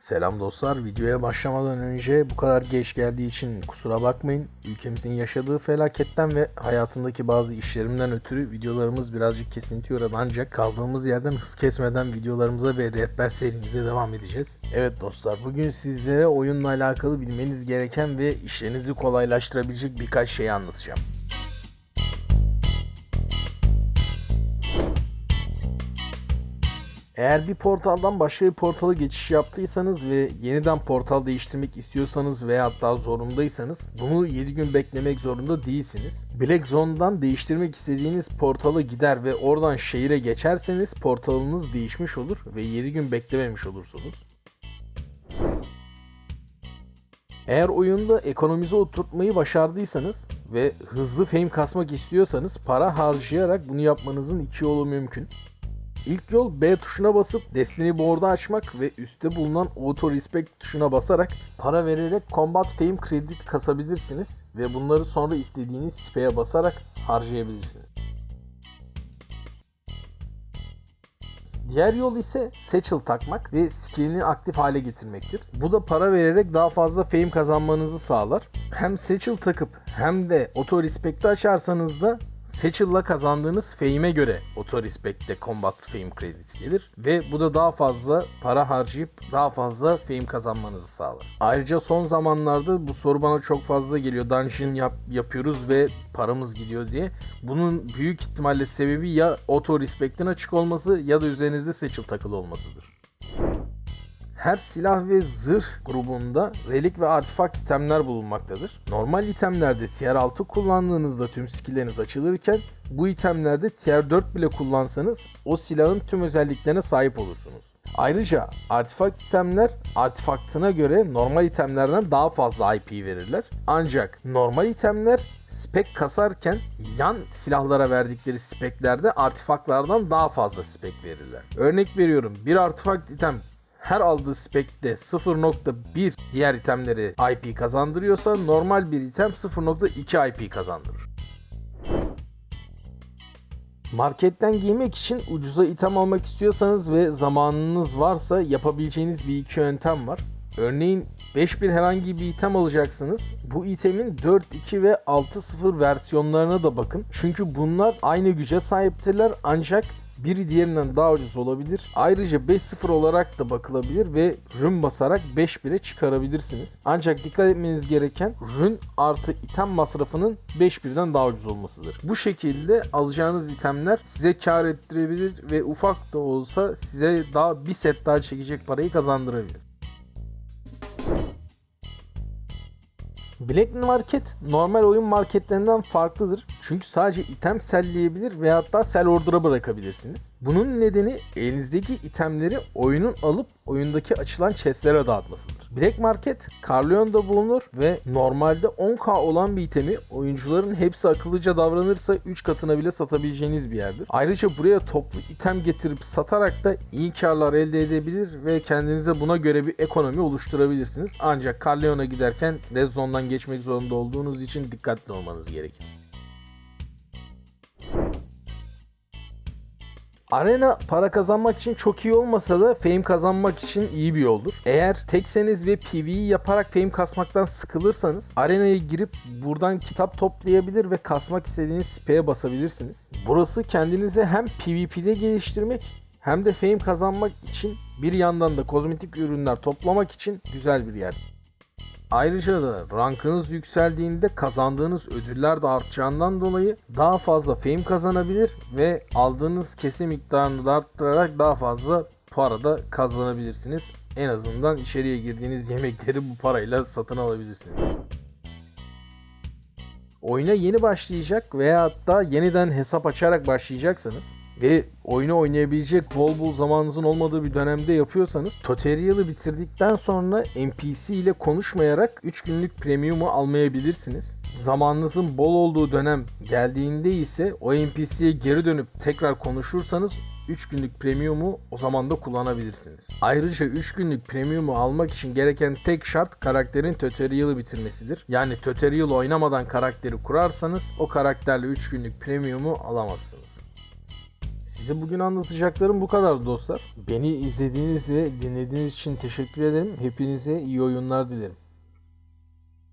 Selam dostlar. Videoya başlamadan önce bu kadar geç geldiği için kusura bakmayın. Ülkemizin yaşadığı felaketten ve hayatımdaki bazı işlerimden ötürü videolarımız birazcık kesinti uğradı. Ancak kaldığımız yerden hız kesmeden videolarımıza ve rehber serimize devam edeceğiz. Evet dostlar bugün sizlere oyunla alakalı bilmeniz gereken ve işlerinizi kolaylaştırabilecek birkaç şey anlatacağım. Eğer bir portaldan başka bir portala geçiş yaptıysanız ve yeniden portal değiştirmek istiyorsanız veya hatta zorundaysanız bunu 7 gün beklemek zorunda değilsiniz. Black Zone'dan değiştirmek istediğiniz portala gider ve oradan şehire geçerseniz portalınız değişmiş olur ve 7 gün beklememiş olursunuz. Eğer oyunda ekonomize oturtmayı başardıysanız ve hızlı fame kasmak istiyorsanız para harcayarak bunu yapmanızın iki yolu mümkün. İlk yol B tuşuna basıp Destiny Board'u açmak ve üstte bulunan Auto Respect tuşuna basarak para vererek Combat Fame Credit kasabilirsiniz ve bunları sonra istediğiniz speye basarak harcayabilirsiniz. Diğer yol ise Satchel takmak ve skillini aktif hale getirmektir. Bu da para vererek daha fazla fame kazanmanızı sağlar. Hem Satchel takıp hem de Auto Respect'i açarsanız da Satchel'la kazandığınız fame'e göre Auto Respect'te Combat Fame Credit gelir ve bu da daha fazla para harcayıp daha fazla fame kazanmanızı sağlar. Ayrıca son zamanlarda bu soru bana çok fazla geliyor. Dungeon yap, yapıyoruz ve paramız gidiyor diye. Bunun büyük ihtimalle sebebi ya Auto Respect'in açık olması ya da üzerinizde Satchel takılı olmasıdır. Her silah ve zırh grubunda relik ve artifak itemler bulunmaktadır. Normal itemlerde tier 6 kullandığınızda tüm skillleriniz açılırken bu itemlerde tier 4 bile kullansanız o silahın tüm özelliklerine sahip olursunuz. Ayrıca artifak itemler artifaktına göre normal itemlerden daha fazla IP verirler. Ancak normal itemler spek kasarken yan silahlara verdikleri speklerde artifaklardan daha fazla spek verirler. Örnek veriyorum bir artifakt item her aldığı spekte 0.1 diğer itemleri IP kazandırıyorsa normal bir item 0.2 IP kazandırır. Marketten giymek için ucuza item almak istiyorsanız ve zamanınız varsa yapabileceğiniz bir iki yöntem var. Örneğin 5000 herhangi bir item alacaksınız. Bu itemin 4.2 ve 6.0 versiyonlarına da bakın. Çünkü bunlar aynı güce sahiptirler ancak biri diğerinden daha ucuz olabilir. Ayrıca 5.0 olarak da bakılabilir ve rün basarak 5.1'e çıkarabilirsiniz. Ancak dikkat etmeniz gereken rün artı item masrafının 5.1'den daha ucuz olmasıdır. Bu şekilde alacağınız itemler size kar ettirebilir ve ufak da olsa size daha bir set daha çekecek parayı kazandırabilir. Black Market normal oyun marketlerinden farklıdır. Çünkü sadece item selleyebilir veya hatta sell order'a bırakabilirsiniz. Bunun nedeni elinizdeki itemleri oyunun alıp oyundaki açılan chestlere dağıtmasıdır. Black Market Carleon'da bulunur ve normalde 10k olan bir itemi oyuncuların hepsi akıllıca davranırsa 3 katına bile satabileceğiniz bir yerdir. Ayrıca buraya toplu item getirip satarak da iyi karlar elde edebilir ve kendinize buna göre bir ekonomi oluşturabilirsiniz. Ancak Carleon'a giderken Red Zone'dan geçmek zorunda olduğunuz için dikkatli olmanız gerekir. Arena para kazanmak için çok iyi olmasa da fame kazanmak için iyi bir yoldur. Eğer tekseniz ve PvE yaparak fame kasmaktan sıkılırsanız arenaya girip buradan kitap toplayabilir ve kasmak istediğiniz speye basabilirsiniz. Burası kendinizi hem PvP'de geliştirmek hem de fame kazanmak için bir yandan da kozmetik ürünler toplamak için güzel bir yer. Ayrıca da rankınız yükseldiğinde kazandığınız ödüller de artacağından dolayı daha fazla fame kazanabilir ve aldığınız kesim miktarını da arttırarak daha fazla para da kazanabilirsiniz. En azından içeriye girdiğiniz yemekleri bu parayla satın alabilirsiniz. Oyuna yeni başlayacak veya hatta yeniden hesap açarak başlayacaksanız ve oyunu oynayabilecek bol bol zamanınızın olmadığı bir dönemde yapıyorsanız tutorial'ı bitirdikten sonra NPC ile konuşmayarak 3 günlük premium'u almayabilirsiniz. Zamanınızın bol olduğu dönem geldiğinde ise o NPC'ye geri dönüp tekrar konuşursanız 3 günlük premium'u o zaman da kullanabilirsiniz. Ayrıca 3 günlük premium'u almak için gereken tek şart karakterin tutorial'ı bitirmesidir. Yani tutorial oynamadan karakteri kurarsanız o karakterle 3 günlük premium'u alamazsınız. Size bugün anlatacaklarım bu kadar dostlar. Beni izlediğiniz ve dinlediğiniz için teşekkür ederim. Hepinize iyi oyunlar dilerim.